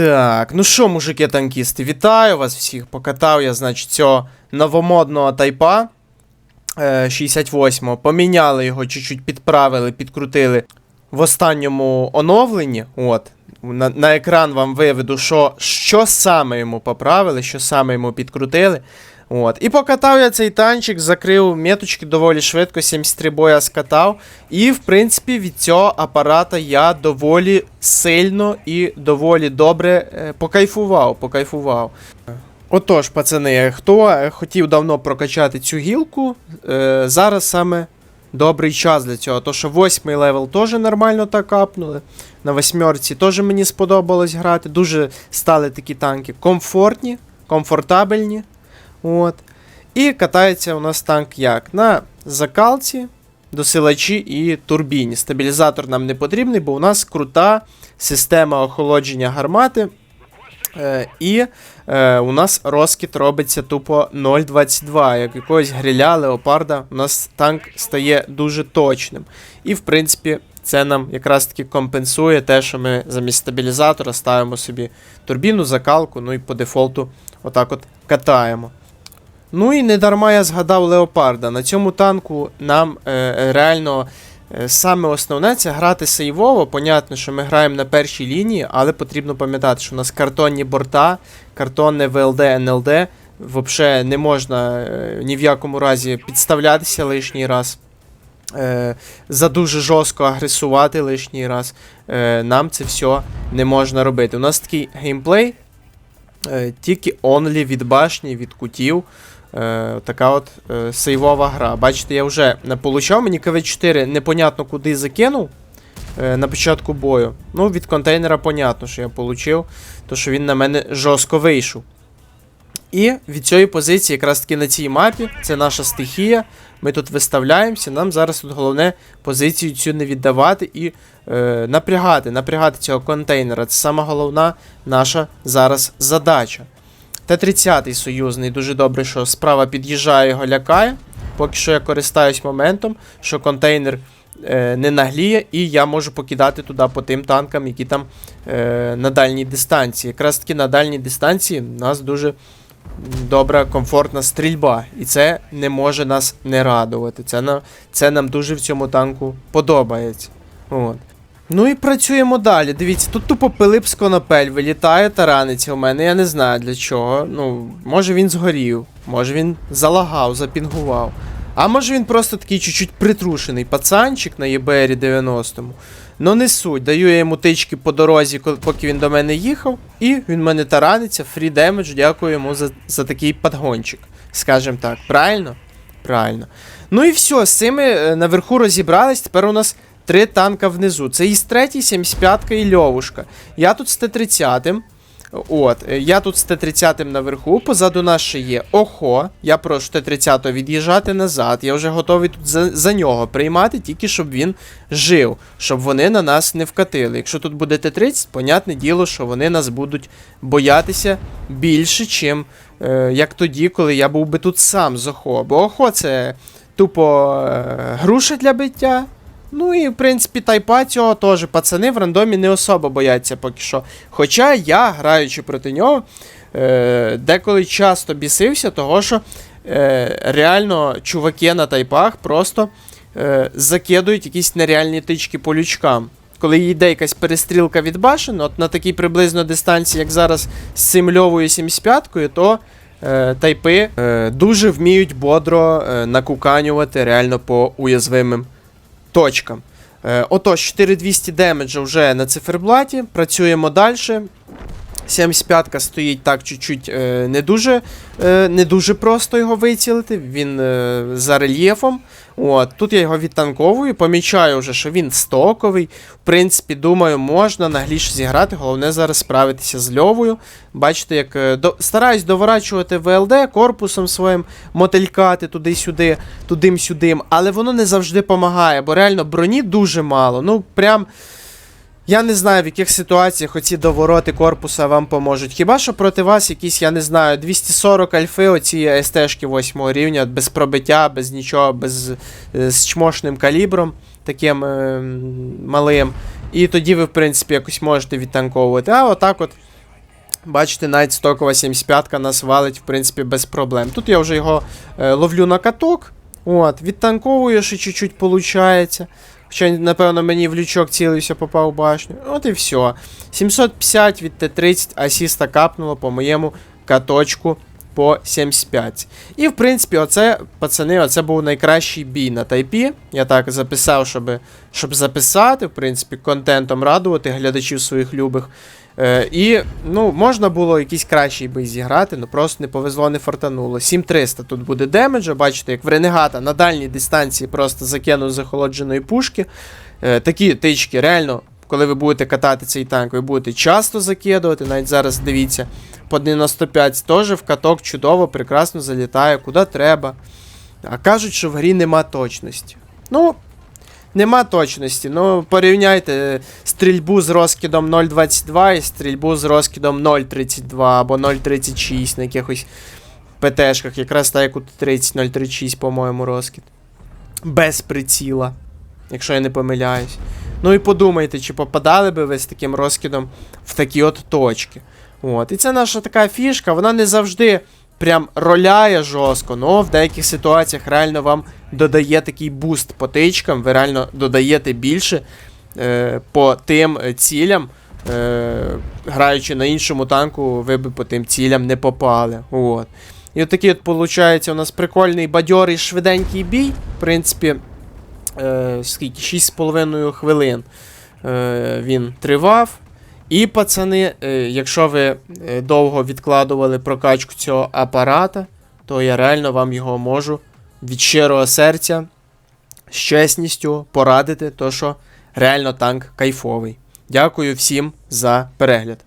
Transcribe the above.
Так, ну що, мужики танкісти, вітаю вас всіх. Покатав я, значить, цього новомодного тайпа е, 68-го. Поміняли його, чуть-чуть підправили, підкрутили в останньому оновленні. От. На, на екран вам виведу, що, що саме йому поправили, що саме йому підкрутили. От. І покатав я цей танчик, закрив меточки доволі швидко, 73 боя скатав. І, в принципі, від цього апарата я доволі сильно і доволі добре е, покайфував. покайфував. Отож, пацани, хто е, хотів давно прокачати цю гілку, е, зараз саме добрий час для цього. То що восьмий левел теж нормально так капнули. На восьмерці теж мені сподобалось грати. Дуже стали такі танки комфортні, комфортабельні. От. І катається у нас танк як? На закалці, досилачі і турбіні. Стабілізатор нам не потрібний, бо у нас крута система охолодження гармати. Е, і е, у нас розкіт робиться тупо 0.22. Як якогось гриля, леопарда, у нас танк стає дуже точним. І, в принципі, це нам якраз таки компенсує те, що ми замість стабілізатора ставимо собі турбіну, закалку, ну і по дефолту отак от катаємо. Ну і не дарма я згадав Леопарда. На цьому танку нам е, е, реально е, саме основне це грати сейвово. Понятно, що ми граємо на першій лінії, але потрібно пам'ятати, що у нас картонні борта, картонне ВЛД, НЛД. Взагалі не можна е, ні в якому разі підставлятися лишній раз. Е, за дуже жорстко агресувати лишній раз. Е, нам це все не можна робити. У нас такий геймплей. Е, тільки онлі від башні, від кутів. Е, така от е, сейвова гра. Бачите, я вже не получав. Мені КВ4 непонятно куди закинув е, на початку бою. Ну, від контейнера понятно, що я получив, то що він на мене жорстко вийшов. І від цієї позиції, якраз таки на цій мапі, це наша стихія. Ми тут виставляємося. Нам зараз тут головне позицію цю не віддавати і е, напрягати, напрягати цього контейнера. Це сама головна наша зараз задача. Т-30 союзний дуже добре, що справа під'їжджає, його лякає. Поки що я користаюсь моментом, що контейнер е, не нагліє, і я можу покидати туди по тим танкам, які там е, на дальній дистанції. Якраз таки на дальній дистанції у нас дуже добра, комфортна стрільба. І це не може нас не радувати. Це, на, це нам дуже в цьому танку подобається. От. Ну і працюємо далі. Дивіться, тут тупо Пилип з конопель вилітає тараниться у мене. Я не знаю для чого. Ну, може він згорів, може він залагав, запінгував. А може він просто такий чуть-чуть притрушений пацанчик на ЄБРі 90-му. Ну не суть, даю я йому тички по дорозі, поки він до мене їхав, і він мене тараниться, фрі демедж, дякую йому за, за такий подгончик. Скажем так, правильно? Правильно. Ну і все, з цими е, наверху розібрались. Тепер у нас три танка внизу. Це із 3, 75 і Льовушка. Я тут з Т-30. От, е, я тут з Т-30 наверху, позаду нас ще є Охо. Я прошу Т-30 від'їжджати назад. Я вже готовий тут за, за нього приймати, тільки щоб він жив, щоб вони на нас не вкатили. Якщо тут буде Т-30, понятне діло, що вони нас будуть боятися більше, чим е, як тоді, коли я був би тут сам з Охо. Бо Охо це тупо е, груша для биття. Ну і в принципі тайпа цього теж пацани в рандомі не особо бояться поки що. Хоча я, граючи проти нього, е, деколи часто бісився, того що е, реально чуваки на тайпах просто е, закидують якісь нереальні тички по лючкам. Коли йде якась перестрілка від башен, от на такій приблизно дистанції, як зараз з цим льовою 75-кою, то е, тайпи е, дуже вміють бодро е, накуканювати реально по уязвимим точкам. Е, отож, 4200 демеджа вже на циферблаті. Працюємо далі. 75-ка стоїть так чуть-чуть е, не дуже е, не дуже просто його вицілити. Він за рельєфом. От, тут я його відтанковую, помічаю вже, що він стоковий. В принципі, думаю, можна нагліше зіграти. Головне зараз справитися з льовою. Бачите, як е, до, стараюсь доворачувати ВЛД корпусом своїм, мотелькати туди-сюди, тудим-сюдим, але воно не завжди допомагає, бо реально броні дуже мало. Ну, прям. Я не знаю, в яких ситуаціях оці довороти корпуса вам поможуть. Хіба що проти вас якісь, я не знаю, 240 альфи, оці СТ-шки 8 рівня, без пробиття, без нічого, без е, з чмошним калібром, таким е, малим. І тоді ви, в принципі, якось можете відтанковувати. А отак от Бачите, навіть стокова 75-ка нас валить, в принципі, без проблем. Тут я вже його е, ловлю на каток. От, відтанковую ще чуть-чуть получається. Хоча, напевно, мені в лючок цілився, попав в башню. От і все. 750 від Т-30 асіста капнуло по моєму каточку по 75. І, в принципі, оце, пацани, оце був найкращий бій на тайпі. Я так записав, щоб, щоб записати, в принципі, контентом радувати глядачів своїх любих. Е, і, ну, можна було якийсь кращий бій зіграти, ну просто не повезло, не фартануло. 7300 тут буде демеджа, бачите, як в Ренегата на дальній дистанції просто закинув захолодженої пушки. Е, такі тички, реально, коли ви будете катати цей танк, ви будете часто закидувати, навіть зараз дивіться, по 95 теж в каток чудово, прекрасно залітає, куди треба. А кажуть, що в грі нема точності. Ну, нема точності. Ну, порівняйте е, стрільбу з розкидом 0.22 і стрільбу з розкидом 0.32 або 0.36 на якихось ПТшках, якраз у 30 0.36, по-моєму, розкид. Без приціла, якщо я не помиляюсь. Ну і подумайте, чи попадали би ви з таким розкидом в такі от точки. От. І це наша така фішка, вона не завжди прям роляє жорстко, але в деяких ситуаціях реально вам додає такий буст по тичкам, ви реально додаєте більше е, по тим е, цілям. Е, граючи на іншому танку, ви би по тим цілям не попали. От. І от такий от, виходить, у нас прикольний бадьорий швиденький бій. В принципі, скільки? 6,5 хвилин е, він тривав. І, пацани, е, якщо ви е, довго відкладували прокачку цього апарата, то я реально вам його можу від щирого серця з чесністю порадити, то що реально танк кайфовий. Дякую всім за перегляд.